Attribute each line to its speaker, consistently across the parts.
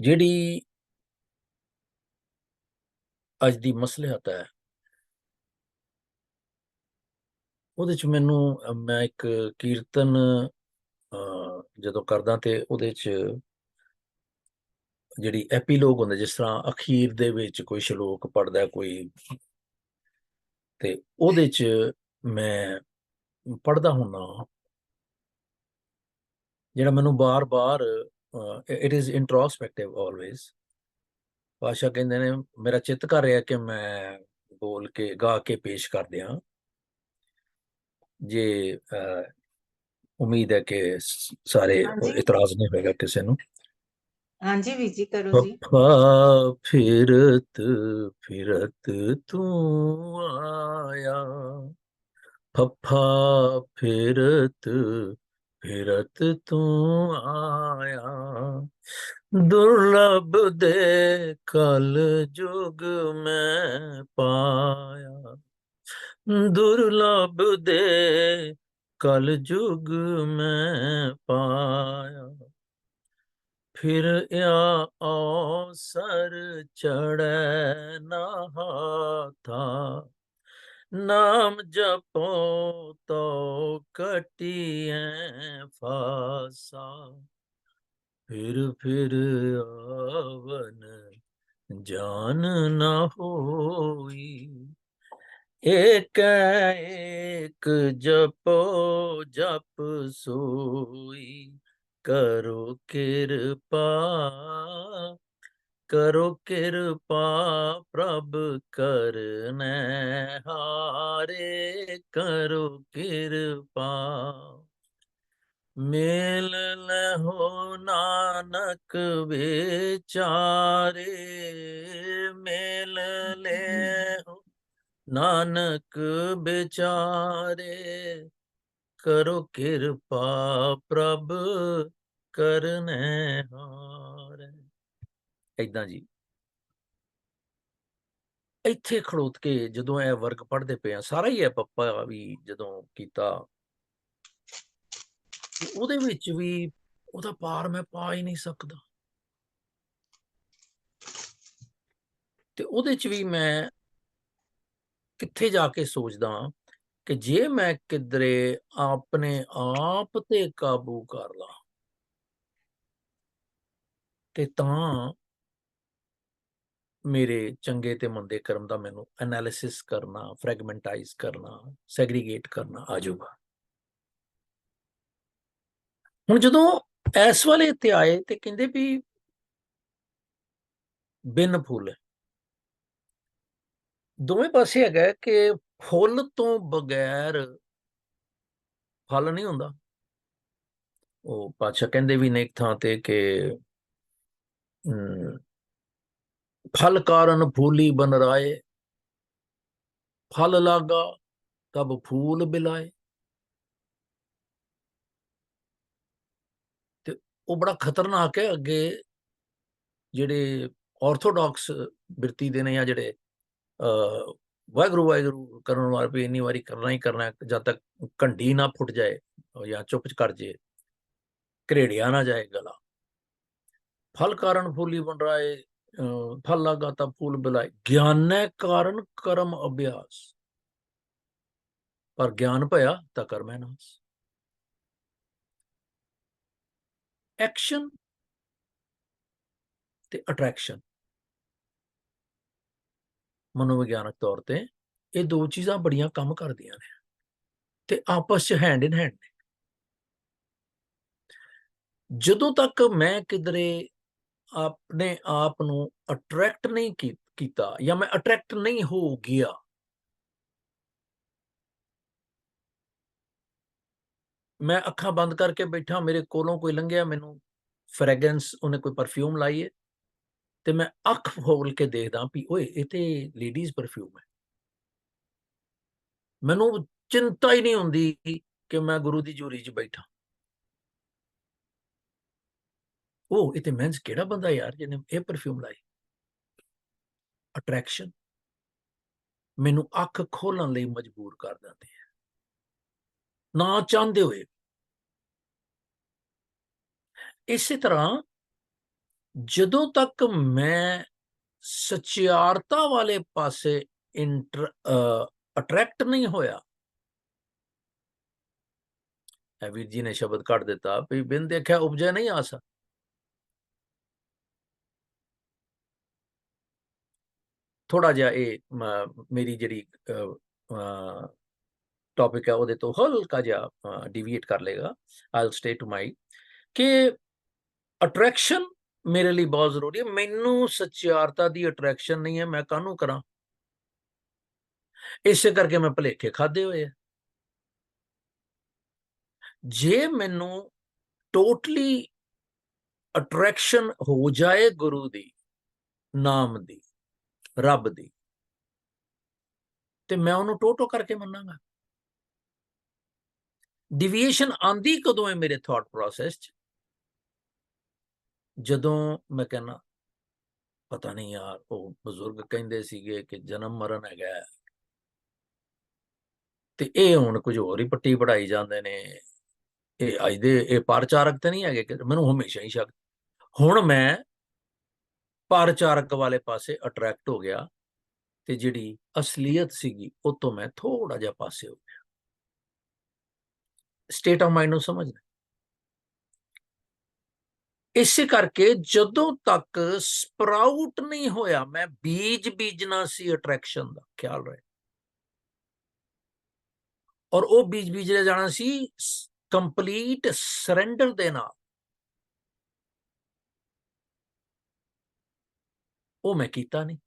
Speaker 1: ਜਿਹੜੀ ਅੱਜ ਦੀ ਮਸਲਹਤ ਹੈ, ਉਹਦੇ ਚ ਮੈਨੂੰ ਮੈਂ ਇੱਕ ਕੀਰਤਨ ਜਦੋਂ ਕਰਦਾ ਤੇ ਉਹਦੇ ਚ ਜਿਹੜੀ ਐਪੀਲੋਗ ਹੁੰਦਾ, ਜਿਸ ਤਰ੍ਹਾਂ ਅਖੀਰ ਦੇ ਵਿੱਚ ਕੋਈ ਸ਼ਲੋਕ ਪੜਦਾ ਕੋਈ ਤੇ ਉਹਦੇ ਚ ਮੈਂ ਪੜਦਾ ਹੁੰਨਾ ਜਿਹੜਾ ਮੈਨੂੰ ਬਾਰ-ਬਾਰ ਇਟ ਇਜ਼ ਇੰਟਰੋਸਪੈਕਟਿਵ ਆਲਵੇਜ਼ ਪਾਸ਼ਾ ਕਹਿੰਦੇ ਨੇ ਮੇਰਾ ਚਿੱਤ ਕਰ ਰਿਹਾ ਕਿ ਮੈਂ ਬੋਲ ਕੇ ਗਾ ਕੇ ਪੇਸ਼ ਕਰ ਦਿਆਂ ਜੇ ਉਮੀਦ ਹੈ ਕਿ ਸਾਰੇ ਇਤਰਾਜ਼ ਨਹੀਂ ਹੋਏਗਾ ਕਿਸੇ ਨੂੰ
Speaker 2: ਹਾਂਜੀ ਵੀਰ ਜੀ ਕਰੋ ਜੀ
Speaker 1: ਫੱਫਾ ਫਿਰਤ ਫਿਰਤ ਤੂੰ ਆਇਆ ਫੱਫਾ ਫਿਰਤ ਫਿਰਤ ਤੂੰ ਆਇਆ, ਦੁਰਲਭ ਦੇ ਕਲ ਜੁਗ ਮੈਂ ਪਾਇਆ। ਦੁਰਲਭ ਦੇ ਕਲ ਜੁਗ ਮੈਂ ਪਾਇਆ। ਫਿਰ ਆ ਅਵਸਰ ਚੜੈ ਨਾ ਹਾਥਾ ਨਾਮ ਜਪੋ ਤੋ ਕਟਿਐ ਫਾਸਾ। ਫਿਰ ਫਿਰ ਆਵਨ ਜਾਨ ਨਾ ਹੋਈ। ਏਕ ਏਕ ਜਪੋ ਜਪ ਸੋਈ। ਕਰੋ ਕਿਰਪਾ ਕਰੋ ਕਿਰਪਾ ਪ੍ਰਭ ਕਰਨੈ, ਹਾਰੇ ਕਰੋ ਕਿਰਪਾ। ਮੇਲ ਲਹੋ ਨਾਨਕ ਵਿਚਾਰੇ, ਮੇਲ ਲੈਹੋ ਨਾਨਕ ਵਿਚਾਰੇ। ਕਰੋ ਕਿਰਪਾ ਪ੍ਰਭ ਕਰਨੈ, ਹਾਰੇ। ਏਦਾਂ ਜੀ। ਇੱਥੇ ਖੜੋਤ ਕੇ ਜਦੋਂ ਇਹ ਵਰਗ ਪੜ੍ਹਦੇ ਪਏ ਆ, ਸਾਰਾ ਹੀ ਹੈ ਪੱਪਾ ਵੀ ਜਦੋਂ ਕੀਤਾ ਉਹਦੇ ਵਿੱਚ ਵੀ ਉਹਦਾ ਪਾਰ ਮੈਂ ਪਾ ਹੀ ਨਹੀਂ ਸਕਦਾ। ਤੇ ਉਹਦੇ ਚ ਵੀ ਮੈਂ ਕਿੱਥੇ ਜਾ ਕੇ ਸੋਚਦਾ ਕਿ ਜੇ ਮੈਂ ਕਿਧਰੇ ਆਪਣੇ ਆਪ ਤੇ ਕਾਬੂ ਕਰ ਲਾਂ, ਤੇ ਤਾਂ ਮੇਰੇ ਚੰਗੇ ਤੇ ਮੰਦੇ ਕਰਮ ਦਾ ਮੈਨੂੰ ਐਨਾਲਿਸਿਸ ਕਰਨਾ ਫ੍ਰੈਗਮੈਂਟਾਈਜ਼ ਕਰਨਾ ਸੈਗਰੀਗੇਟ ਕਰਨਾ ਆ ਜਾਊਗਾ। ਹੁਣ ਜਦੋਂ ਇਸ ਵਾਲੇ ਤੇ ਆਏ ਤੇ ਕਹਿੰਦੇ ਵੀ ਬਿਨ ਫੁੱਲ ਦੋਵੇਂ ਪਾਸੇ ਹੈਗਾ ਕਿ ਫੁੱਲ ਤੋਂ ਬਗੈਰ ਫਲ ਨਹੀਂ ਹੁੰਦਾ। ਉਹ ਪਾਤਸ਼ਾਹ ਕਹਿੰਦੇ ਵੀ ਨੇ ਇੱਕ ਥਾਂ ਤੇ ਕਿ ਫਲ ਕਾਰਨ ਫੂਲੀ ਬਨ ਰਾਏ ਫਲ ਲਾਗਾ ਤਬ ਫੂਲ ਬਿਲਾਏ। ਤੇ ਉਹ ਬੜਾ ਖਤਰਨਾਕ ਹੈ ਅੱਗੇ ਜਿਹੜੇ ਆਰਥੋਡਾਕਸ ਬਿਰਤੀ ਦੇ ਨੇ ਜਾਂ ਜਿਹੜੇ ਅ ਵਾਹਿਗੁਰੂ ਵਾਹਿਗੁਰੂ ਕਰਨ ਵਾਲੇ ਵੀ ਇੰਨੀ ਵਾਰੀ ਕਰਨਾ ਹੀ ਕਰਨਾ ਜਦ ਤੱਕ ਘੰਟੀ ਨਾ ਫੁੱਟ ਜਾਏ ਜਾਂ ਚੁੱਪ ਕਰ ਜੇ ਘਰੇੜਿਆ ਨਾ ਜਾਏ ਗਲਾ। ਫਲ ਕਾਰਨ ਫੂਲੀ ਬਨ ਰਾਏ ਫਲ ਲਾਗਾ ਤਾਂ ਫੂਲ ਬਿਲਾਏ। ਗਿਆਨੈ ਕਾਰਨ ਕਰਮ ਅਭਿਆਸ। ਪਰ ਗਿਆਨ ਭਇਆ ਤਾਂ ਕਰਮੈ ਨਾਸ। ਐਕਸ਼ਨ ਤੇ ਅਟਰੈਕਸ਼ਨ ਮਨੋਵਿਗਿਆਨਕ ਤੌਰ ਤੇ ਇਹ ਦੋ ਚੀਜ਼ਾਂ ਬੜੀਆਂ ਕੰਮ ਕਰਦੀਆਂ ਨੇ ਤੇ ਆਪਸ ਚ ਹੈਂਡ ਇਨ ਹੈਂਡ ਨੇ। ਜਦੋਂ ਤੱਕ ਮੈਂ ਕਿਧਰੇ ਆਪਣੇ ਆਪ ਨੂੰ ਅਟਰੈਕਟ ਨਹੀਂ ਕੀਤਾ ਜਾਂ ਮੈਂ ਅਟਰੈਕਟ ਨਹੀਂ ਹੋ ਗਿਆ। ਮੈਂ ਅੱਖਾਂ ਬੰਦ ਕਰਕੇ ਬੈਠਾ, ਮੇਰੇ ਕੋਲੋਂ ਕੋਈ ਲੰਘਿਆ, ਮੈਨੂੰ ਫ੍ਰੈਗਰੈਂਸ ਉਹਨੇ ਕੋਈ ਪਰਫਿਊਮ ਲਾਈ ਹੈ ਤੇ ਮੈਂ ਅੱਖ ਖੋਲ ਕੇ ਦੇਖਦਾ ਵੀ, ਓਏ, ਇਹ ਤੇ ਲੇਡੀਜ਼ ਪਰਫਿਊਮ ਹੈ। ਮੈਨੂੰ ਚਿੰਤਾ ਹੀ ਨਹੀਂ ਹੁੰਦੀ ਕਿ ਮੈਂ ਗੁਰੂ ਦੀ ਜੂਰੀ 'ਚ ਬੈਠਾ। ਉਹ ਇਹ ਤੇ ਮੈਂਸ ਕਿਹੜਾ ਬੰਦਾ ਯਾਰ ਜਿਹਨੇ ਇਹ ਪਰਫਿਊਮ ਲਾਈ? ਅਟਰੈਕਸ਼ਨ ਮੈਨੂੰ ਅੱਖ ਖੋਲਣ ਲਈ ਮਜਬੂਰ ਕਰ ਦਿੰਦੀ ਹੈ। ਨਾ ਚਾਹੁੰਦੇ ਹੋਏ। ਇਸੇ ਤਰ੍ਹਾਂ ਜਦੋਂ ਤੱਕ ਮੈਂ ਸਚਿਆਰਤਾ ਵਾਲੇ ਪਾਸੇ ਇੰਟਰ ਅਟਰੈਕਟ ਨਹੀਂ ਹੋਇਆ। ਇਹ ਵੀਰ ਜੀ ਨੇ ਸ਼ਬਦ ਕੱਢ ਦਿੱਤਾ ਵੀ ਬਿਨ ਦੇਖਿਆ ਉਪਜੈ ਨਹੀਂ ਆਸਾ ਥੋੜਾ ਜਿਹਾ ਇਹ ਮੇਰੀ ਜਿਹੜੀ ਟੌਪਿਕ ਹੈ ਉਹਦੇ ਤੋਂ ਹਲਕਾ ਜਿਹਾ ਡਿਵੀਏਟ ਕਰ ਲੇਗਾ ਆਈਲ ਸਟੇ ਟੂ ਮਾਈ ਕਿ ਅਟਰੈਕਸ਼ਨ ਮੇਰੇ ਲਈ ਬਹੁਤ ਜ਼ਰੂਰੀ ਹੈ। ਮੈਨੂੰ ਸੱਚਿਆਰਤਾ ਦੀ ਅਟਰੈਕਸ਼ਨ ਨਹੀਂ ਹੈ, ਮੈਂ ਕਾਹਨੂੰ ਕਰਾਂ? ਇਸੇ ਕਰਕੇ ਮੈਂ ਭਲੇਖੇ ਖਾਦੇ ਹੋਏ ਆ। ਜੇ ਮੈਨੂੰ ਟੋਟਲੀ ਅਟਰੈਕਸ਼ਨ ਹੋ ਜਾਏ ਗੁਰੂ ਦੀ, ਨਾਮ ਦੀ ਰੱਬ ਦੀ। ਤੇ ਮੈਂ ਉਹਨੂੰ ਟੋਟੋ ਕਰਕੇ ਮੰਨਾਂਗਾ। ਡਿਵੀਏਸ਼ਨ ਆਂਦੀ ਕਦੋਂ ਹੈ ਮੇਰੇ ਥਾਟ ਪ੍ਰੋਸੈਸ ਚ? ਜਦੋਂ ਮੈਂ ਕਹਿੰਦਾ, ਪਤਾ ਨਹੀਂ ਯਾਰ, ਉਹ ਬਜ਼ੁਰਗ ਕਹਿੰਦੇ ਸੀਗੇ ਕਿ ਜਨਮ ਮਰਨ ਹੈਗਾ। ਤੇ ਇਹ ਹੁਣ ਕੁਝ ਹੋਰ ਹੀ ਪੱਟੀ ਪੜਾਈ ਜਾਂਦੇ ਨੇ। ਇਹ ਅੱਜ ਦੇ, ਇਹ ਪਰਚਾਰਕ ਤੇ ਨਹੀਂ ਹੈਗੇ ਮੈਨੂੰ ਹਮੇਸ਼ਾ ਹੀ ਸ਼ੱਕ। ਹੁਣ ਮੈਂ ਪਰਚਾਰਕ ਵਾਲੇ ਪਾਸੇ ਅਟਰੈਕਟ ਹੋ ਗਿਆ ਤੇ ਜਿਹੜੀ ਅਸਲੀਅਤ ਸੀਗੀ, ਉਹ ਤੋਂ ਮੈਂ ਥੋੜਾ ਜਿਹਾ ਪਾਸੇ ਹੋ ਗਿਆ। ਸਟੇਟ ਆਫ ਮਾਈਂਡ ਨੂੰ ਸਮਝਣਾ ਇਸੇ ਕਰਕੇ ਜਦੋਂ ਤੱਕ ਸਪਰਾਊਟ ਨਹੀਂ ਹੋਇਆ, ਮੈਂ ਬੀਜ ਬੀਜਣਾ ਸੀ ਅਟਰੈਕਸ਼ਨ ਦਾ, ਖਿਆਲ ਰਹੇ ਔਰ ਉਹ ਬੀਜ ਬੀਜਿਆ ਜਾਣਾ ਸੀ ਕੰਪਲੀਟ ਸਰੈਂਡਰ ਦੇ ਨਾਲ। ਉਹ ਮੈਂ ਕੀਤਾ ਨਹੀਂ।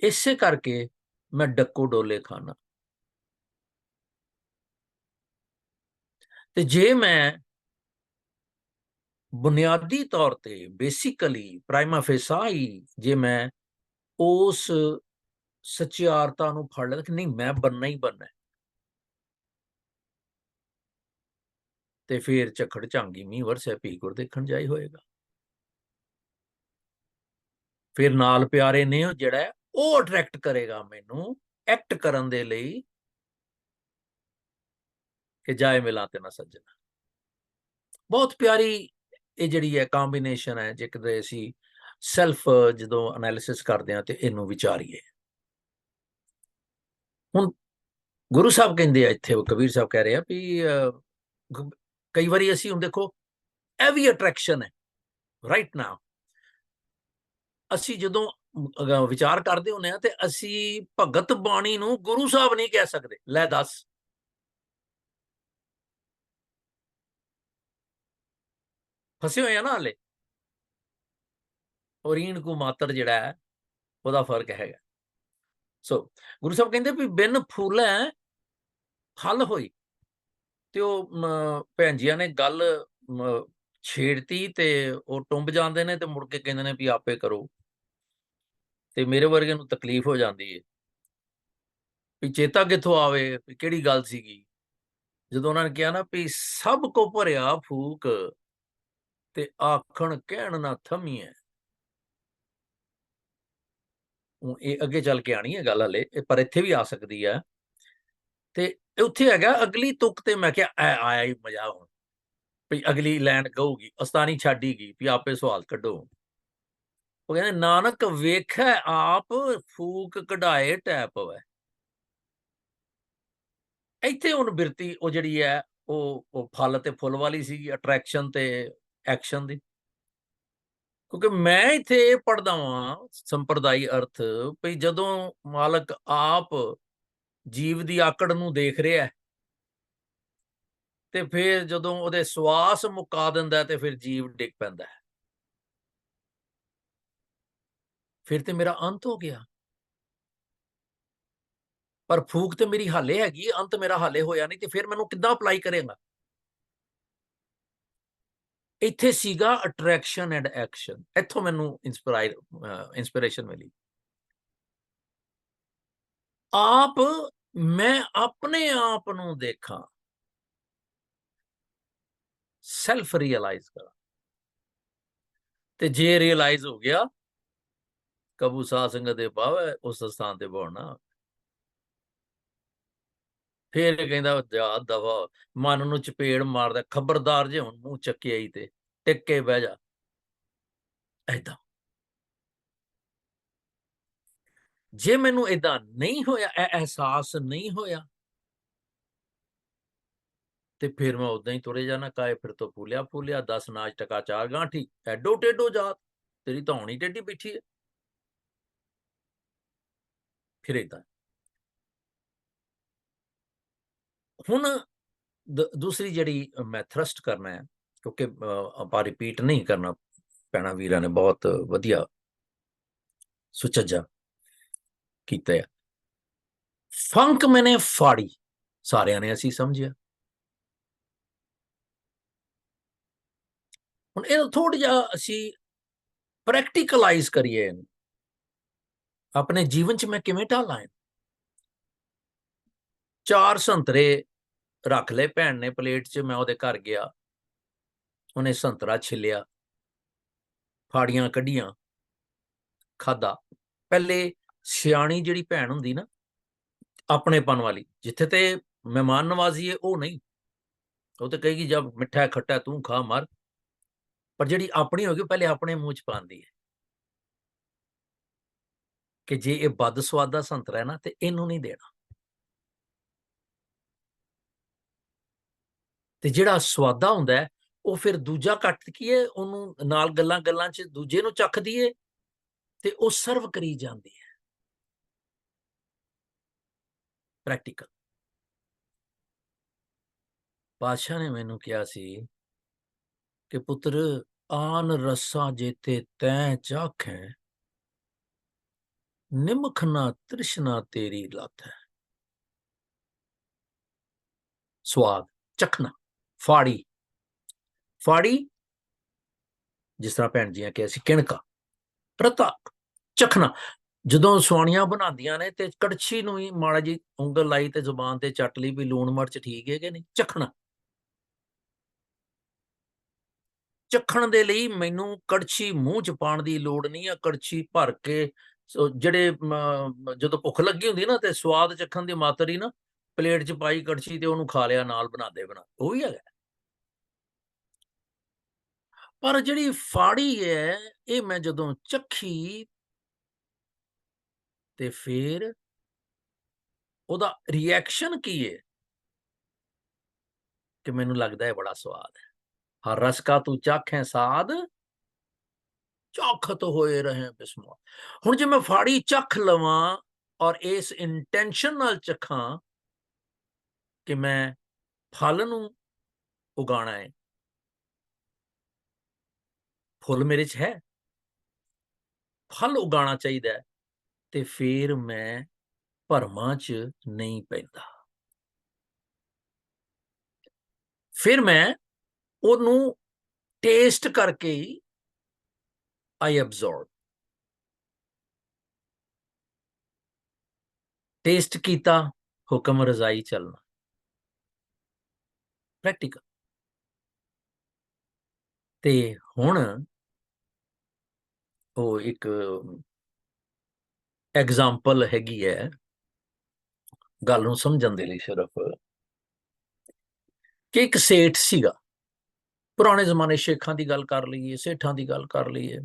Speaker 1: ਇਸੇ ਕਰਕੇ ਮੈਂ ਡੱਕੋ ਡੋਲੇ ਖਾਣਾ। ਤੇ ਜੇ ਮੈਂ ਬੁਨਿਆਦੀ ਤੌਰ ਤੇ ਬੇਸਿਕਲੀ ਪ੍ਰਾਈਮਾ ਫੇਸਾਈ, ਜੇ ਮੈਂ ਉਸ ਸਚਿਆਰਤਾ ਨੂੰ ਫੜ ਲਿਆ ਕਿ ਨਹੀਂ, ਮੈਂ ਬੰਨਾ ਹੀ ਬੰਨਾ ਤੇ ਫਿਰ ਝਖੜ ਝਾਂਗੀ ਮੀਂਹ ਵਰਸਿਆ ਪੀ ਗੁਰ ਦੇਖਣ ਜਾਈ ਹੋਏਗਾ। ਫਿਰ ਨਾਲ ਪਿਆਰੇ ਨੇ ਜਿਹੜਾ ਉਹ ਅਟਰੈਕਟ ਕਰੇਗਾ ਮੈਨੂੰ ਐਕਟ ਕਰਨ ਦੇ ਲਈ ਕਿ ਜਾਏ ਮਿਲਾਂ ਤੇ ਨਾ ਸੱਜਣਾ। ਬਹੁਤ ਪਿਆਰੀ ਇਹ ਜਿਹੜੀ ਹੈ ਕੰਬੀਨੇਸ਼ਨ ਹੈ, ਜੇ ਕਦੇ ਅਸੀਂ ਸੈਲਫ ਜਦੋਂ ਐਨਾਲਿਸਿਸ ਕਰਦੇ ਹਾਂ ਤੇ ਇਹਨੂੰ ਵਿਚਾਰੀਏ। ਹੁਣ ਗੁਰੂ ਸਾਹਿਬ ਕਹਿੰਦੇ ਆ, ਇੱਥੇ ਉਹ ਕਬੀਰ ਸਾਹਿਬ ਕਹਿ ਰਹੇ ਆ ਵੀ ਕਈ ਵਾਰੀ ਅਸੀਂ ਹੁਣ ਦੇਖੋ, ਇਹ ਵੀ ਅਟਰੈਕਸ਼ਨ ਹੈ ਰਾਈਟ ਨਾਓ ਅਸੀਂ ਜਦੋਂ ਅਹ, ਵਿਚਾਰ ਕਰਦੇ ਹੁੰਨੇ ਆ ਤੇ ਅਸੀਂ ਭਗਤ ਬਾਣੀ ਨੂੰ ਗੁਰੂ ਸਾਹਿਬ ਨਹੀਂ ਕਹਿ ਸਕਦੇ। ਲੈ ਦੱਸ। ਫਸੇ ਹੋਏ ਆ ਨਾ ਹਲੇ। ਔਰੀਨ ਕੋ ਮਾਤਰ ਜਿਹੜਾ ਹੈ ਉਹਦਾ ਫ਼ਰਕ ਹੈਗਾ। ਸੋ ਗੁਰੂ ਸਾਹਿਬ ਕਹਿੰਦੇ ਵੀ ਬਿਨ ਫੂਲੇ ਹੱਲ ਹੋਈ। ਤੇ ਉਹ ਮ, ਭੈਣ ਜੀਆਂ ਨੇ ਗੱਲ ਮ, ਛੇੜਤੀ ਤੇ ਉਹ ਟੁੰਬ ਜਾਂਦੇ ਨੇ ਤੇ ਮੁੜ ਕੇ ਕਹਿੰਦੇ ਨੇ ਵੀ ਆਪੇ ਕਰੋ। ਤੇ ਮੇਰੇ ਵਰਗੇ ਨੂੰ ਤਕਲੀਫ ਹੋ ਜਾਂਦੀ ਹੈ ਵੀ ਚੇਤਾ ਕਿੱਥੋਂ ਆਵੇ, ਵੀ ਕਿਹੜੀ ਗੱਲ ਸੀਗੀ? ਜਦੋਂ ਉਹਨਾਂ ਨੇ ਕਿਹਾ ਨਾ ਵੀ ਸਭ ਕੋ ਭਰਿਆ ਫੂਕ ਤੇ ਆਖਣ ਕਹਿਣ ਨਾ ਥਮੀਏ ਉਹ ਇਹ ਅੱਗੇ ਚੱਲ ਕੇ ਆਣੀ ਹੈ ਗੱਲ ਹਲੇ, ਇਹ ਪਰ ਇੱਥੇ ਵੀ ਆ ਸਕਦੀ ਹੈ ਤੇ ਉੱਥੇ ਹੈਗਾ ਅਗਲੀ ਤੁਕ ਤੇ ਮੈਂ ਕਿਹਾ, ਐ ਆਇਆ ਹੀ ਮਜ਼ਾ ਹੁਣ। ਵੀ ਅਗਲੀ ਲਾਈਨ ਕਹੂਗੀ, ਅਸਤਾਨੀ ਛੱਡੀ ਗਈ, ਵੀ ਆਪੇ ਸਵਾਲ ਕੱਢੋ। ਉਹ ਕਹਿੰਦੇ, ਨਾਨਕ ਵੇਖੈ ਆਪ ਫੂਕ ਕਢਾਏ ਟੈ ਪਵੈ। ਇੱਥੇ ਹੁਣ ਬਿਰਤੀ ਉਹ ਜਿਹੜੀ ਹੈ, ਉਹ ਉਹ ਫਲ ਤੇ ਫੁੱਲ ਵਾਲੀ ਸੀ ਅਟਰੈਕਸ਼ਨ ਤੇ ਐਕਸ਼ਨ ਦੀ। ਕਿਉਂਕਿ ਮੈਂ ਇੱਥੇ ਇਹ ਪੜਦਾ ਵਾਂ, ਸੰਪਰਦਾਈ ਅਰਥ, ਵੀ ਜਦੋਂ ਮਾਲਕ ਆਪ ਜੀਵ ਦੀ ਆਕੜ ਨੂੰ ਦੇਖ ਰਿਹਾ ਤੇ ਫਿਰ ਜਦੋਂ ਉਹਦੇ ਸਵਾਸ ਮੁਕਾ ਦਿੰਦਾ ਤੇ ਫਿਰ ਜੀਵ ਡਿੱਗ ਪੈਂਦਾ ਹੈ। ਫਿਰ ਤੇ ਮੇਰਾ ਅੰਤ ਹੋ ਗਿਆ। ਪਰ ਫੂਕ ਤੇ ਮੇਰੀ ਹਾਲੇ ਹੈਗੀ ਅੰਤ ਮੇਰਾ ਹਾਲੇ ਹੋਇਆ ਨਹੀਂ ਤੇ ਫਿਰ ਮੈਨੂੰ ਕਿੱਦਾਂ ਅਪਲਾਈ ਕਰੇਗਾ? ਇੱਥੇ ਸੀਗਾ ਅਟਰੈਕਸ਼ਨ ਐਂਡ ਐਕਸ਼ਨ ਇੱਥੋਂ ਮੈਨੂੰ ਇਨਸਪਾਇਰ ਇਨਸਪੀਰੇਸ਼ਨ ਮਿਲੀ। ਆਪ, ਮੈਂ ਆਪਣੇ ਆਪ ਨੂੰ ਦੇਖਾਂ। ਸੈਲਫ ਰੀਅਲਾਈਜ਼ ਕਰਾਂ। ਤੇ ਜੇ ਰੀਅਲਾਈਜ਼ ਹੋ ਗਿਆ ਕਬੂ ਸਾਧ ਸੰਗਤ ਦੇ ਪਾਵੇ ਉਸ ਸਥਾਨ ਤੇ ਬੋਣਾ ਫੇਰ ਇਹ ਕਹਿੰਦਾ, ਜਾ ਦਵਾ ਮਨ ਨੂੰ ਚਪੇੜ ਮਾਰਦਾ, ਖਬਰਦਾਰ ਜੇ ਹੁਣ ਮੂੰਹ ਚੱਕਿਆ ਹੀ ਤੇ, ਟਿਕ ਕੇ ਬਹਿ ਜਾ। ਐਦਾਂ ਜੇ ਮੈਨੂੰ ਇਦਾਂ ਨਹੀਂ ਹੋਇਆ, ਇਹ ਅਹਿਸਾਸ ਨਹੀਂ ਹੋਇਆ, ਤੇ ਫਿਰ ਮੈਂ ਉਦਾਂ ਹੀ ਤੁਰੇ ਜਾਣਾ ਕਾਏ ਫਿਰ ਤੋਂ ਫੂਲਿਆ ਫੂਲਿਆ 10 ਨਾਚ ਟਕਾ ਚਾਰ ਗਾਂਠੀ ਐਡੋ ਟੇਡੋ ਜਾਤ, ਤੇਰੀ ਤਾਂ ਹੋਣੀ ਟੇਢੀ ਬੈਠੀ ਹੈ। ਫਿਰ ਇਦਾਂ ਹੁਣ ਦ- ਦੂਸਰੀ ਜਿਹੜੀ ਮੈਂ ਥਰਸਟ ਕਰਨਾ ਹੈ ਕਿਉਂਕਿ ਅਹ, ਆਪਾਂ ਰਿਪੀਟ ਨਹੀਂ ਕਰਨਾ ਪੈਣਾ ਵੀਰਾਂ ਨੇ ਬਹੁਤ ਵਧੀਆ ਸੁਚੱਜਾ ਕੀਤਾ ਹੈ ਫੰਕ ਮੈਨੇ ਫਾੜੀ ਸਾਰਿਆਂ ਨੇ ਅਸੀਂ ਸਮਝਿਆ ਹੁਣ ਇਹ ਥੋੜਾ ਜਿਹਾ ਅਸੀਂ ਪ੍ਰੈਕਟੀਕਲਾਈਜ਼ ਕਰੀਏ ਇਹਨੂੰ। ਆਪਣੇ ਜੀਵਨ 'ਚ ਮੈਂ ਕਿਵੇਂ ਢਾਲਾਂ ਇਹਨੂੰ? ਚਾਰ ਸੰਤਰੇ ਰੱਖ ਲਏ, ਭੈਣ ਨੇ ਪਲੇਟ 'ਚ, ਮੈਂ ਉਹਦੇ ਘਰ ਗਿਆ। ਉਹਨੇ ਸੰਤਰਾ ਛਿੱਲਿਆ, ਫਾੜੀਆਂ ਕੱਢੀਆਂ ਖਾਦਾ ਪਹਿਲੇ ਸਿਆਣੀ ਜਿਹੜੀ ਭੈਣ ਹੁੰਦੀ ਨਾ, ਆਪਣੇਪਨ ਵਾਲੀ, ਜਿੱਥੇ ਤੇ ਮਹਿਮਾਨ ਨਵਾਜ਼ੀ ਹੈ ਉਹ ਨਹੀਂ। ਉਹ ਤੇ ਕਹੇਗੀ ਜਬ ਮਿੱਠਾ ਖੱਟਾ ਤੂੰ ਖਾ, ਮਰ। ਪਰ ਜਿਹੜੀ ਆਪਣੀ ਹੋਗੀ ਪਹਿਲੇ ਆਪਣੇ ਮੂੰਹ 'ਚ ਪਾਉਂਦੀ ਹੈ ਕਿ ਜੇ ਇਹ ਬਦ ਸਵਾਦਾ ਸੰਤਰਾ ਹੈ ਨਾ, ਤੇ ਇਹਨੂੰ ਨਹੀਂ ਦੇਣਾ। ਤੇ ਜਿਹੜਾ ਸਵਾਦਾ ਹੁੰਦਾ ਹੈ, ਉਹ ਫਿਰ ਦੂਜਾ ਕੱਟ ਕੀਏ ਉਹਨੂੰ ਨਾਲ ਗੱਲਾਂ ਗੱਲਾਂ 'ਚ ਦੂਜੇ ਨੂੰ ਚੱਖ ਦਈਏ, ਤੇ ਉਹ ਸਰਵ ਕਰੀ ਜਾਂਦੀ ਹੈ। ਪ੍ਰੈਕਟੀਕਲ ਬਾਦਸ਼ਾਹ ਨੇ ਮੈਨੂੰ ਕਿਹਾ ਸੀ ਕਿ ਪੁੱਤਰ, ਆਨ ਰਸਾ ਜੇਤੇ ਤੈ ਚਾਖੈ ਨਿਮਖ ਨਾ ਤ੍ਰਿਸ਼ਨਾ ਤੇਰੀ ਲੱਤ ਹੈ। ਸਵਾਦ, ਚਖਣਾ, ਫਾੜੀ। ਫਾੜੀ, ਜਿਸ ਤਰ੍ਹਾਂ ਭੈਣ ਜੀਆਂ ਕਿ ਅਸੀਂ ਕਿਣਕਾ। ਪ੍ਰਤਾ ਚਖਣਾ। ਜਦੋਂ ਸਵਾਣੀਆਂ ਬਣਾਉਂਦੀਆਂ ਨੇ ਤੇ ਕੜਛੀ ਨੂੰ ਹੀ ਮਾੜਾ ਜੀ ਉਂਗਲ ਲਾਈ ਤੇ ਜ਼ੁਬਾਨ ਤੇ ਚੱਟ ਲਈ ਵੀ ਲੂਣ ਮਿਰਚ ਠੀਕ ਹੈ ਕਿ ਨਹੀਂ, ਚਖਣਾ। ਚੱਖਣ ਦੇ ਲਈ ਮੈਨੂੰ ਕੜਛੀ ਮੂੰਹ ਚ ਪਾਉਣ ਦੀ ਲੋੜ ਨਹੀਂ ਆ, ਕੜਛੀ ਭਰ ਕੇ ਸੋ ਜਿਹੜੇ ਮ, ਜਦੋਂ ਭੁੱਖ ਲੱਗੀ ਹੁੰਦੀ ਨਾ ਤੇ ਸਵਾਦ ਚੱਖਣ ਦੀ ਮਾਤਰ ਹੀ ਨਾ ਪਲੇਟ ਚ ਪਾਈ ਕੜਛੀ ਤੇ ਉਹਨੂੰ ਖਾ ਲਿਆ ਨਾਲ ਬਣਾਦੇ ਬਣਾ ਉਹ ਵੀ ਹੈਗਾ। ਪਰ ਜਿਹੜੀ ਫਾੜੀ ਹੈ ਇਹ ਮੈਂ ਜਦੋਂ ਚੱਖੀ ਤੇ ਫਿਰ ਉਹਦਾ ਰਿਐਕਸ਼ਨ ਕੀ ਹੈ ਕਿ ਮੈਨੂੰ ਲੱਗਦਾ ਹੈ ਬੜਾ ਸਵਾਦ ਹੈ। ਹਰ ਰਸ ਕਾ ਤੂੰ ਚਾਖੇ ਸਾਦ ਚੌਖਤ ਹੋਏ ਰਹੇ ਬਿਸਮਾ ਹੁਣ ਜੇ ਮੈਂ ਫਾੜੀ ਚੱਖ ਲਵਾਂ ਔਰ ਇਸ ਇੰਟੈਂਸ਼ਨ ਨਾਲ ਚੱਖਾਂ ਕਿ ਮੈਂ ਫਲ ਨੂੰ ਉਗਾਣਾ ਹੈ ਫੁੱਲ ਮੇਰੇ 'ਚ ਹੈ ਫਲ ਉਗਾਣਾ ਚਾਹੀਦਾ ਹੈ ਤੇ ਫਿਰ ਮੈਂ ਭਰਮਾਂ 'ਚ ਨਹੀਂ ਪੈਂਦਾ ਫਿਰ ਮੈਂ ਉਹਨੂੰ ਟੇਸਟ ਕਰਕੇ ਹੀ ਆਈ ਅਬਜ਼ੌਰਬ ਟੇਸਟ ਕੀਤਾ ਹੁਕਮ ਰਜ਼ਾਈ ਚੱਲਣਾ ਪ੍ਰੈਕਟੀਕਲ ਤੇ ਹੁਣ ਉਹ ਇੱਕ ਐਗਜ਼ਾਮਪਲ ਹੈਗੀ ਹੈ ਗੱਲ ਨੂੰ ਸਮਝਣ ਦੇ ਲਈ ਸਿਰਫ ਕਿ ਇੱਕ ਸੇਠ ਸੀਗਾ ਪੁਰਾਣੇ ਜ਼ਮਾਨੇ ਸ਼ੇਖਾਂ ਦੀ ਗੱਲ ਕਰ ਲਈਏ ਸੇਠਾਂ ਦੀ ਗੱਲ ਕਰ ਲਈਏ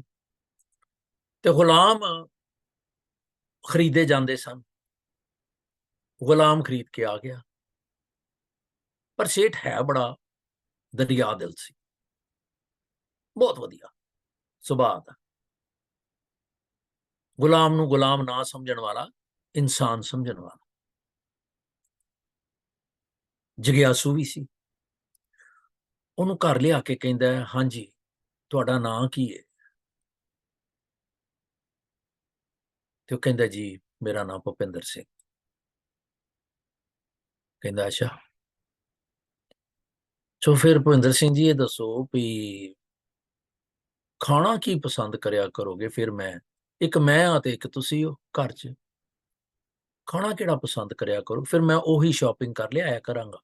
Speaker 1: ਤੇ ਗੁਲਾਮ ਖਰੀਦੇ ਜਾਂਦੇ ਸਨ। ਗੁਲਾਮ ਖਰੀਦ ਕੇ ਆ ਗਿਆ। ਪਰ ਸੇਠ ਹੈ ਬੜਾ ਦਰਿਆ ਦਿਲ ਸੀ। ਬਹੁਤ ਵਧੀਆ ਸੁਭਾਅ ਦਾ। ਗੁਲਾਮ ਨੂੰ ਗੁਲਾਮ ਨਾ ਸਮਝਣ ਵਾਲਾ, ਇਨਸਾਨ ਸਮਝਣ ਵਾਲਾ। ਜਗਿਆਸੂ ਵੀ ਸੀ। ਉਹਨੂੰ ਘਰ ਲਿਆ ਕੇ ਕਹਿੰਦਾ ਹਾਂਜੀ, ਤੁਹਾਡਾ ਨਾਂ ਕੀ ਹੈ ਤੇ ਉਹ ਕਹਿੰਦਾ ਜੀ ਮੇਰਾ ਨਾਮ ਭੁਪਿੰਦਰ ਸਿੰਘ ਕਹਿੰਦਾ ਅੱਛਾ ਸੋ ਫਿਰ ਭੁਪਿੰਦਰ ਸਿੰਘ ਜੀ ਇਹ ਦੱਸੋ ਵੀ ਖਾਣਾ ਕੀ ਪਸੰਦ ਕਰਿਆ ਕਰੋਗੇ ਫਿਰ ਮੈਂ ਇੱਕ ਮੈਂ ਆ ਤੇ ਇੱਕ ਤੁਸੀਂ ਹੋ ਘਰ 'ਚ ਖਾਣਾ ਕਿਹੜਾ ਪਸੰਦ ਕਰਿਆ ਕਰੋ ਫਿਰ ਮੈਂ ਉਹੀ ਸ਼ਾਪਿੰਗ ਕਰ ਲਿਆ ਆਇਆ ਕਰਾਂਗਾ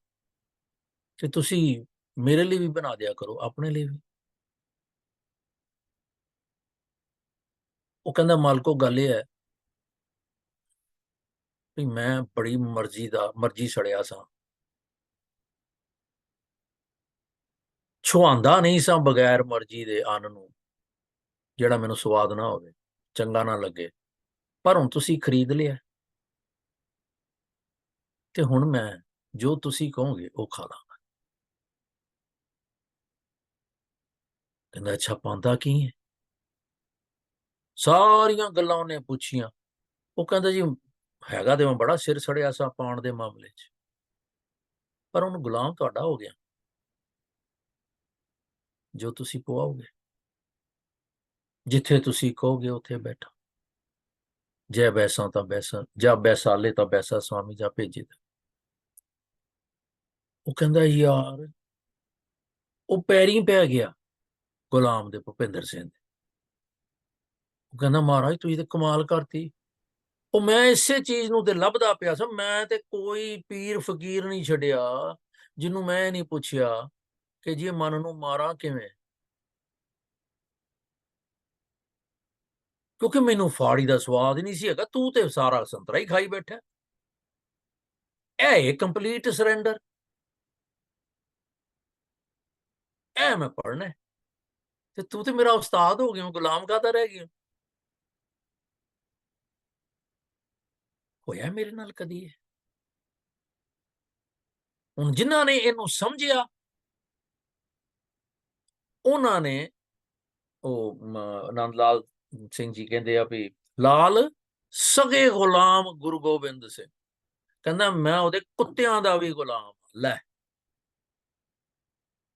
Speaker 1: ਤੇ ਤੁਸੀਂ ਮੇਰੇ ਲਈ ਵੀ ਬਣਾ ਦਿਆ ਕਰੋ ਆਪਣੇ ਲਈ ਵੀ ਉਹ ਕਹਿੰਦਾ ਮਾਲਕੋ ਗੱਲ ਇਹ ਹੈ ਵੀ ਮੈਂ ਬੜੀ ਮਰਜ਼ੀ ਦਾ, ਮਰਜ਼ੀ ਸੜਿਆ ਸਾਂ। ਛੁਆਂਦਾ ਨਹੀਂ ਸਾਂ ਬਗੈਰ ਮਰਜ਼ੀ ਦੇ ਅੰਨ ਨੂੰ, ਜਿਹੜਾ ਮੈਨੂੰ ਸਵਾਦ ਨਾ ਹੋਵੇ, ਚੰਗਾ ਨਾ ਲੱਗੇ। ਪਰ ਹੁਣ ਤੁਸੀਂ ਖਰੀਦ ਲਿਆ। ਤੇ ਹੁਣ ਮੈਂ ਜੋ ਤੁਸੀਂ ਕਹੋਗੇ, ਉਹ ਖਾ ਲਾਂਗਾ। ਕਹਿੰਦਾ, ਅੱਛਾ, ਪਾਉਂਦਾ ਕੀ ਹੈ ਸਾਰੀਆਂ ਗੱਲਾਂ ਉਹਨੇ ਪੁੱਛੀਆਂ। ਉਹ ਕਹਿੰਦਾ, ਜੀ ਹੈਗਾ ਤੇ ਮੈਂ ਬੜਾ ਸਿਰ ਸੜਿਆ ਸਾਂ ਪਾਉਣ ਦੇ ਮਾਮਲੇ 'ਚ। ਪਰ ਉਹਨੂੰ ਗੁਲਾਮ ਤੁਹਾਡਾ ਹੋ ਗਿਆ। ਜੋ ਤੁਸੀਂ ਪਵਾਓਗੇ। ਜਿੱਥੇ ਤੁਸੀਂ ਕਹੋਗੇ, ਉੱਥੇ ਬੈਠਾ। ਜੈ ਬੈਸਾਂ ਤਾਂ ਬੈਸਾਂ, ਜਾਂ ਬੈਸਾਲੇ ਤਾਂ ਬੈਸਾ ਸਵਾਮੀ, ਜਾਂ ਭੇਜੇ ਤਾਂ। ਉਹ ਕਹਿੰਦਾ, ਯਾਰ, ਉਹ ਪੈਰੀਂ ਪੈ ਗਿਆ ਗੁਲਾਮ ਦੇ ਭੁਪਿੰਦਰ ਸਿੰਘ ਦੇ। ਉਹ ਕਹਿੰਦਾ, ਮਹਾਰਾਜ, ਤੁਸੀਂ ਤਾਂ ਕਮਾਲ ਕਰਤੀ। ਉਹ ਮੈਂ ਇਸੇ ਚੀਜ਼ ਨੂੰ ਤੇ ਲੱਭਦਾ ਪਿਆ ਸੀ, ਮੈਂ ਤੇ ਕੋਈ ਪੀਰ ਫਕੀਰ ਨਹੀਂ ਛੱਡਿਆ, ਜਿਹਨੂੰ ਮੈਂ ਨਹੀਂ ਪੁੱਛਿਆ ਕਿ ਜੀ ਇਹ ਮਨ ਨੂੰ ਮਾਰਾਂ ਕਿਵੇਂ? ਕਿਉਂਕਿ ਮੈਨੂੰ ਫਾੜੀ ਦਾ ਸਵਾਦ ਨਹੀਂ ਸੀ ਹੈਗਾ, ਤੂੰ ਤੇ ਸਾਰਾ ਸੰਤਰਾ ਹੀ ਖਾਈ ਬੈਠਾ। ਇਹ ਹੈ ਕੰਪਲੀਟ ਸਰੈਂਡਰ ਇਹ ਮੈਂ ਪੜਨਾ ਤੇ ਤੂੰ ਤੇ ਮੇਰਾ ਉਸਤਾਦ ਹੋ ਗਿਆ ਗੁਲਾਮ ਕਾਦਾ ਰਹਿ ਗਿਆ ਹੋਇਆ ਮੇਰੇ ਨਾਲ ਕਦੀ ਇਹ? ਹੁਣ ਜਿਨ੍ਹਾਂ ਨੇ ਇਹਨੂੰ ਸਮਝਿਆ, ਉਹਨਾਂ ਨੇ ਉਹ ਆਨੰਦ ਲਾਲ ਸਿੰਘ ਜੀ ਕਹਿੰਦੇ ਆ ਵੀ ਲਾਲ ਸਗੇ ਗੁਲਾਮ ਗੁਰੂ ਗੋਬਿੰਦ ਸਿੰਘ। ਕਹਿੰਦਾ, ਮੈਂ ਉਹਦੇ ਕੁੱਤਿਆਂ ਦਾ ਵੀ ਗੁਲਾਮ ਲੈ।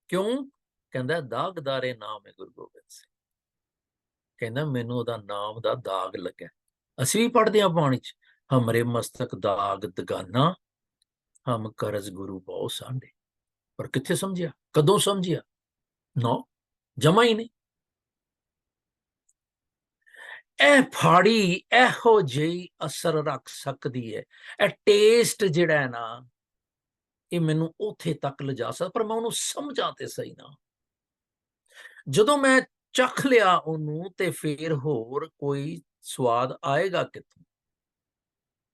Speaker 1: ਕਿਉਂ? ਕਹਿੰਦਾ ਦਾਗਦਾਰੇ ਨਾਮ ਹੈ ਗੁਰੂ ਗੋਬਿੰਦ ਸਿੰਘ। ਕਹਿੰਦਾ, ਮੈਨੂੰ ਉਹਦਾ ਨਾਮ ਦਾ ਦਾਗ ਲੱਗਾ ਅਸੀਂ ਵੀ ਪੜਦੇ ਆ ਬਾਣੀ ਚ। ਹਮਰੇ ਮਸਤਕ ਦਾਗ ਦਗਾਨਾ ਹਮ ਕਰਜ਼ ਗੁਰੂ ਬਹੁ ਸਾਂਢੇ ਪਰ ਕਿੱਥੇ ਸਮਝਿਆ ਕਦੋਂ ਸਮਝਿਆ ਨੋ ਜਮਾ ਹੀ ਨਹੀਂ ਇਹ ਫਾੜੀ ਇਹੋ ਜਿਹੀ ਅਸਰ ਰੱਖ ਸਕਦੀ ਹੈ ਇਹ ਟੇਸਟ ਜਿਹੜਾ ਹੈ ਨਾ ਇਹ ਮੈਨੂੰ ਉੱਥੇ ਤੱਕ ਲਿਜਾ ਸਕਦਾ ਪਰ ਮੈਂ ਉਹਨੂੰ ਸਮਝਾਂ ਤੇ ਸਹੀ ਨਾ ਜਦੋਂ ਮੈਂ ਚੱਖ ਲਿਆ ਉਹਨੂੰ ਤੇ ਫਿਰ ਹੋਰ ਕੋਈ ਸਵਾਦ ਆਏਗਾ ਕਿੱਥੋਂ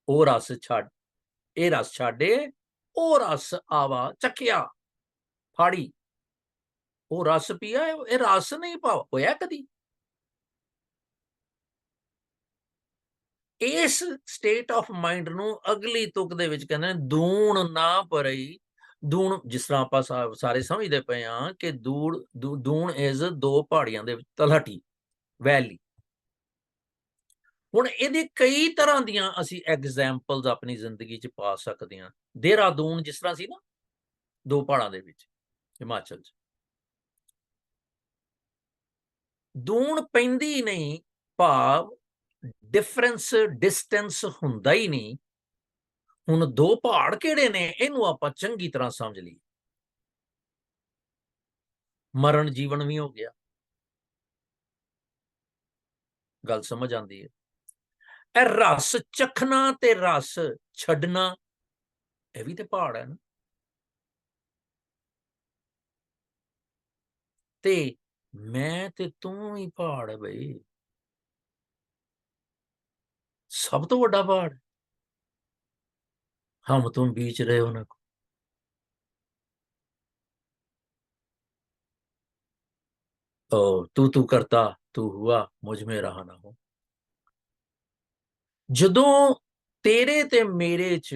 Speaker 1: ਉਹ ਰਸ ਛੱਡ, ਇਹ ਰਸ ਛੱਡੇ, ਉਹ ਰਸ ਆਵਾ ਚੱਕਿਆ, ਫਾੜੀ। ਉਹ ਰਸ ਪੀਆ, ਇਹ ਰਸ ਨਹੀਂ ਪਾ ਹੋਇਆ ਕਦੀ? ਇਸ ਸਟੇਟ ਆਫ ਮਾਈਂਡ ਨੂੰ ਅਗਲੀ ਤੁਕ ਦੇ ਵਿੱਚ ਕਹਿੰਦੇ ਨੇ, ਦੂਣ ਨਾ ਪਰਈ ਦੂਣ, ਜਿਸ ਤਰ੍ਹਾਂ ਆਪਾਂ ਸਾਰੇ ਸਮਝਦੇ ਪਏ ਆ ਕਿ ਦੂੜ ਦੂਣ ਇਜ਼ ਦੋ ਪਹਾੜੀਆਂ ਦੇ ਵਿੱਚ ਤਲਹਟੀ, ਵੈਲੀ। ਹੁਣ ਇਹਦੇ ਕਈ ਤਰ੍ਹਾਂ ਦੀਆਂ ਅਸੀਂ ਐਗਜ਼ਾਮਪਲਸ ਆਪਣੀ ਜ਼ਿੰਦਗੀ 'ਚ ਪਾ ਸਕਦੇ ਹਾਂ। ਦੇਹਰਾਦੂਨ ਜਿਸ ਤਰ੍ਹਾਂ ਸੀ ਨਾ, ਦੋ ਪਹਾੜਾਂ ਦੇ ਵਿੱਚ, ਹਿਮਾਚਲ 'ਚ। ਦੂਣ ਪੈਂਦੀ ਨਹੀਂ, ਭਾਵ ਡਿਫਰੈਂਸ ਡਿਸਟੈਂਸ ਹੁੰਦਾ ਹੀ ਨਹੀਂ। ਹੁਣ ਦੋ ਪਹਾੜ ਕਿਹੜੇ ਨੇ, ਇਹਨੂੰ ਆਪਾਂ ਚੰਗੀ ਤਰ੍ਹਾਂ ਸਮਝ ਲਈ ਮਰਨ ਜੀਵਨ ਵੀ ਹੋ ਗਿਆ। ਗੱਲ ਸਮਝ ਆਉਂਦੀ ਹੈ। ਇਹ ਰਸ ਚਖਣਾ ਤੇ ਰਸ ਛੱਡਣਾ ਇਹ ਵੀ ਤੇ ਪਹਾੜ ਹੈ ਨਾ ਤੇ ਮੈਂ ਤੇ ਤੂੰ ਹੀ ਪਹਾੜ ਹੈ ਬਈ ਸਭ ਤੋਂ ਵੱਡਾ ਪਹਾੜ ਹਮ ਤੁਮ बीच रहे हो ना ओ तू तू करता तू हुआ मुझ में रहा ना हो ਜਦੋਂ ਤੇਰੇ ਤੇ ਮੇਰੇ ਚ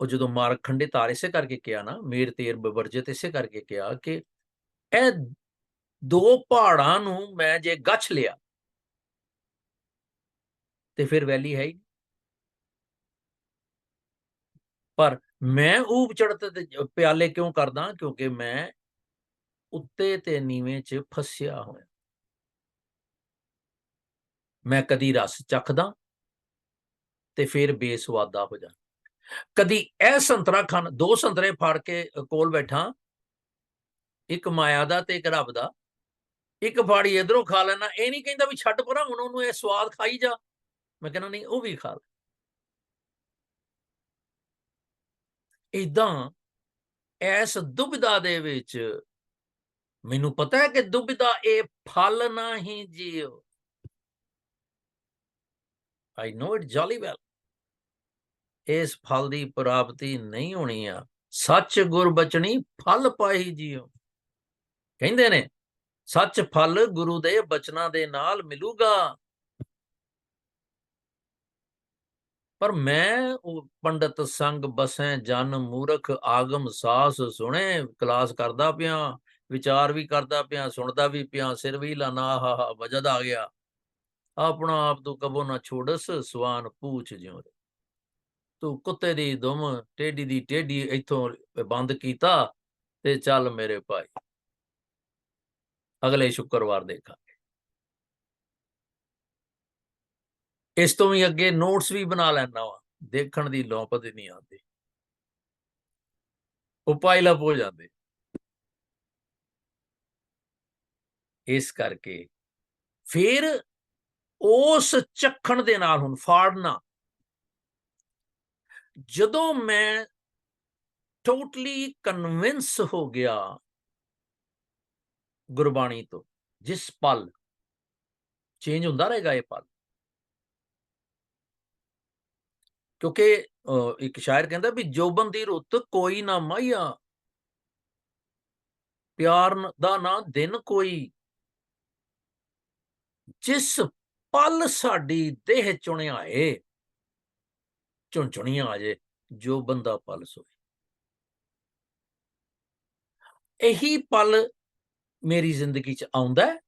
Speaker 1: ਉਹ ਜਦੋਂ ਮਾਰਕ ਖੰਡੇ ਤਾਰ ਇਸੇ ਕਰਕੇ ਕਿਹਾ ਨਾ, ਮੇਰ ਤੇਰ ਬਵਰਜਤ ਇਸੇ ਕਰਕੇ ਕਿਹਾ ਕਿ ਇਹ ਦੋ ਪਹਾੜਾਂ ਨੂੰ ਮੈਂ ਜੇ ਗੱਛ ਲਿਆ ਤੇ ਫਿਰ ਵੈਲੀ ਹੈ ਹੀ ਪਰ ਮੈਂ ਊਬ ਚੜਤ ਪਿਆਲੇ ਕਿਉਂ ਕਰਦਾ? ਕਿਉਂਕਿ ਮੈਂ ਉੱਤੇ ਤੇ ਨੀਵੇਂ ਚ ਫਸਿਆ ਹੋਇਆ। ਮੈਂ ਕਦੀ ਰਸ ਚੱਖਦਾ ਤੇ ਫਿਰ ਬੇਸਵਾਦਾ ਹੋ ਜਾ। ਕਦੀ ਇਹ ਸੰਤਰਾ ਖਾਣ, ਦੋ ਸੰਤਰੇ ਫੜ ਕੇ ਕੋਲ ਬੈਠਾ, ਇੱਕ ਮਾਇਆ ਦਾ ਤੇ ਇੱਕ ਰੱਬ ਦਾ। ਇੱਕ ਫਾੜੀ ਇਧਰੋਂ ਖਾ ਲੈਣਾ ਇਹ ਨਹੀਂ ਕਹਿੰਦਾ ਵੀ ਛੱਡ ਪਰਾਂ, ਹੁਣ ਉਹਨੂੰ ਇਹ ਸਵਾਦ ਖਾਈ ਜਾ। ਮੈਂ ਕਹਿੰਦਾ ਨਹੀਂ, ਉਹ ਵੀ ਖਾ ਲੈ। ਇਦਾਂ ਐਸ ਦੁਬਿਧਾ ਦੇ ਵਿੱਚ ਮੈਨੂੰ ਪਤਾ ਹੈ ਕਿ ਦੁਬਿਧਾ ਇਹ ਫਲ ਨਾ ਹੀ JIO. I know it jolly well ਇਸ ਫਲ ਦੀ ਪ੍ਰਾਪਤੀ ਨਹੀਂ ਹੋਣੀ ਆ। ਸੱਚ ਗੁਰ ਬਚਣੀ ਫਲ ਪਾਈ ਜੀਓ। ਕਹਿੰਦੇ ਨੇ, ਸੱਚ ਫਲ ਗੁਰੂ ਦੇ ਬਚਨਾਂ ਦੇ ਨਾਲ ਮਿਲੂਗਾ। ਪਰ ਮੈਂ ਉਹ ਪੰਡਤ ਸੰਗ ਬਸੈ ਜਨ ਮੂਰਖ ਆਗਮ ਸਾਸ ਸੁਣੇ, ਕਲਾਸ ਕਰਦਾ ਪਿਆ, ਵਿਚਾਰ ਵੀ ਕਰਦਾ ਪਿਆ, ਸੁਣਦਾ ਵੀ ਪਿਆ, ਸਿਰ ਵੀ ਲਾਨਾ ਆਹਾ ਹਾ, ਵਜਦ ਆ ਗਿਆ। ਆਪਣਾ ਆਪ ਤੂੰ ਕਬੋ ਨਾ ਛੋੜਸ, ਸਵਾਨ ਪੂਛ ਜਿਉ ਤੂੰ ਕੁੱਤੇ ਦੀ ਦੁਮ ਟੇਡੀ ਦੀ ਟੇਡੀ ਇੱਥੋਂ ਬੰਦ ਕੀਤਾ ਤੇ ਚੱਲ ਮੇਰੇ ਭਾਈ। ਅਗਲੇ ਸ਼ੁੱਕਰਵਾਰ ਦੇਖਾਂਗੇ। ਇਸ ਤੋਂ ਵੀ ਅੱਗੇ ਨੋਟਸ ਵੀ ਬਣਾ ਲੈਣਾ ਵਾ, ਦੇਖਣ ਦੀ ਲੋਪਤ ਹੀ ਨਹੀਂ ਆਉਂਦੀ। ਉਹ ਪਾਇਲਪ ਹੋ ਜਾਂਦੇ। ਇਸ ਕਰਕੇ ਫਿਰ ਉਸ ਚੱਖਣ ਦੇ ਨਾਲ ਹੁਣ ਫਾੜਨਾ। ਜਦੋਂ ਮੈਂ ਟੋਟਲੀ ਕਨਵਿੰਸ ਹੋ ਗਿਆ ਗੁਰਬਾਣੀ ਤੋਂ ਜਿਸ ਪਲ ਚੇਂਜ ਹੁੰਦਾ ਰਹੇਗਾ ਇਹ ਪਲ। ਕਿਉਂਕਿ ਅਹ, ਇੱਕ ਸ਼ਾਇਰ ਕਹਿੰਦਾ ਵੀ ਜੋਬਨ ਦੀ ਰੁੱਤ ਕੋਈ ਨਾ ਮਾਇਆ ਪਿਆਰ ਦਾ ਨਾ ਦਿਨ ਕੋਈ। ਜਿਸ ਪਲ ਸਾਡੀ ਦੇਹ ਚੁਣਿਆ ਏ। ਚੁਣਚੁਣੀਆਂ ਆ ਜੇ ਜੋ ਬੰਦਾ ਪਲ ਸੋਏ। ਇਹੀ ਪਲ ਮੇਰੀ ਜ਼ਿੰਦਗੀ ਚ ਆਉਂਦਾ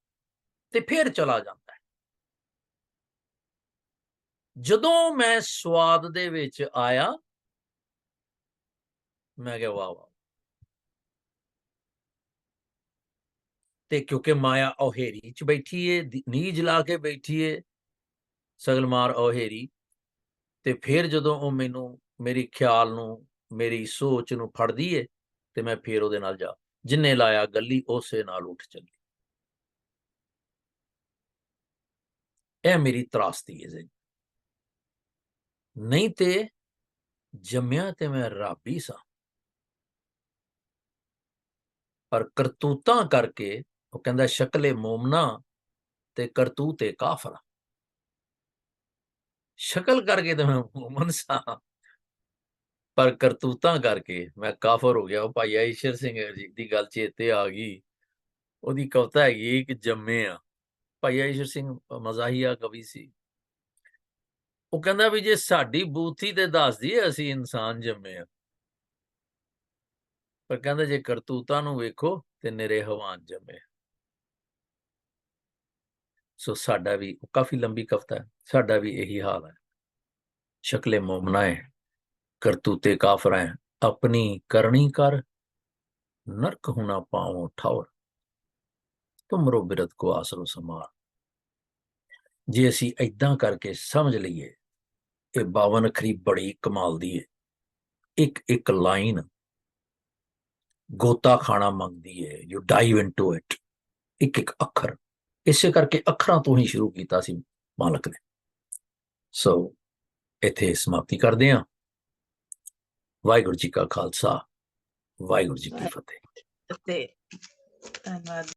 Speaker 1: ਤੇ ਫਿਰ ਚਲਾ ਜਾਂਦਾ ਜਦੋਂ ਮੈਂ ਸਵਾਦ ਦੇ ਵਿੱਚ ਆਇਆ, ਮੈਂ ਕਿਹਾ, ਵਾਹ ਵਾਹ ਤੇ ਕਿਉਂਕਿ ਮਾਇਆ ਔਹੇਰੀ ਚ ਬੈਠੀ ਏ, ਦੀ- ਨੀਝ ਲਾ ਕੇ ਬੈਠੀ ਏ ਸਗਲਮਾਰ ਔਹੇਰੀ ਤੇ ਫਿਰ ਜਦੋਂ ਉਹ ਮੈਨੂੰ, ਮੇਰੀ ਖਿਆਲ ਨੂੰ, ਮੇਰੀ ਸੋਚ ਨੂੰ ਫੜਦੀ ਏ, ਤੇ ਮੈਂ ਫਿਰ ਉਹਦੇ ਨਾਲ ਜਾ, ਜਿੰਨੇ ਲਾਇਆ ਗੱਲੀ ਉਸੇ ਨਾਲ ਉੱਠ ਚੱਲੀ। ਇਹ ਮੇਰੀ ਤਰਾਸਤੀ ਹੈ ਜੀ। ਨਹੀਂ ਤੇ ਜੰਮਿਆ ਤੇ ਮੈਂ ਰੱਬ ਹੀ ਸਾਂ। ਪਰ ਕਰਤੂਤਾਂ ਕਰਕੇ ਉਹ ਕਹਿੰਦਾ, ਸ਼ਕਲੇ ਮੋਮਨਾ ਤੇ ਕਰਤੂਤੇ ਕਾਫਰਾ ਸ਼ਕਲ ਕਰਕੇ ਤਾਂ ਮੈਂ ਮੋਮਨ ਸਾਂ। ਪਰ ਕਰਤੂਤਾਂ ਕਰਕੇ ਮੈਂ ਕਾਫਰ ਹੋ ਗਿਆ। ਉਹ ਭਾਈ ਈਸ਼ਰ ਸਿੰਘ ਜੀ ਦੀ ਗੱਲ ਚੇਤੇ ਆ ਗਈ। ਉਹਦੀ ਕਵਿਤਾ ਹੈਗੀ ਕਿ ਜੰਮੇ ਆ। ਭਾਈ ਈਸ਼ਰ ਸਿੰਘ ਮਜ਼ਾਹੀਆ ਕਵੀ ਸੀ। ਉਹ ਕਹਿੰਦਾ ਵੀ ਜੇ ਸਾਡੀ ਬੂਥੀ ਤੇ ਦੱਸਦੀ ਹੈ ਅਸੀਂ ਇਨਸਾਨ ਜੰਮੇ ਆ। ਪਰ ਕਹਿੰਦਾ ਜੇ ਕਰਤੂਤਾਂ ਨੂੰ ਵੇਖੋ ਤੇ ਨਿਰੇ ਹਵਾਨ ਜੰਮੇ ਸੋ ਸਾਡਾ ਵੀ, ਉਹ ਕਾਫੀ ਲੰਬੀ ਕਵਿਤਾ ਹੈ, ਸਾਡਾ ਵੀ ਇਹੀ ਹਾਲ ਹੈ। ਸ਼ਕਲੇ ਮੋਮਨਾ ਹੈ, ਕਰਤੂਤੇ ਕਾਫਰ ਹੈ, ਆਪਣੀ ਕਰਨੀ ਕਰ, ਨਰਕ ਹੋਣਾ ਪਾਉ ਠੌਰ ਤੁਮਰੋ ਬਿਰਤ ਕੋ ਆਸਰੋ ਸਮਾਰ ਜੇ ਅਸੀਂ ਐਦਾਂ ਕਰਕੇ ਸਮਝ ਲਈਏ, ਇਹ 52 ਅਖਰੀ ਬੜੀ ਕਮਾਲ ਦੀ ਹੈ ਇੱਕ ਇੱਕ ਲਾਈਨ ਗੋਤਾ ਖਾਣਾ ਮੰਗਦੀ ਹੈ ਯੂ ਡਾਈਵ ਇਨਟੂ ਇਟ ਇੱਕ ਇੱਕ ਅੱਖਰ। ਇਸੇ ਕਰਕੇ ਅੱਖਰਾਂ ਤੋਂ ਹੀ ਸ਼ੁਰੂ ਕੀਤਾ ਸੀ ਮਾਲਕ ਨੇ। ਸੋ ਇੱਥੇ ਸਮਾਪਤੀ ਕਰਦੇ ਹਾਂ। ਵਾਹਿਗੁਰੂ ਜੀ ਕਾ ਖਾਲਸਾ ਵਾਹਿਗੁਰੂ ਜੀ ਕੀ ਫਤਿਹ।
Speaker 2: ਧੰਨਵਾਦ।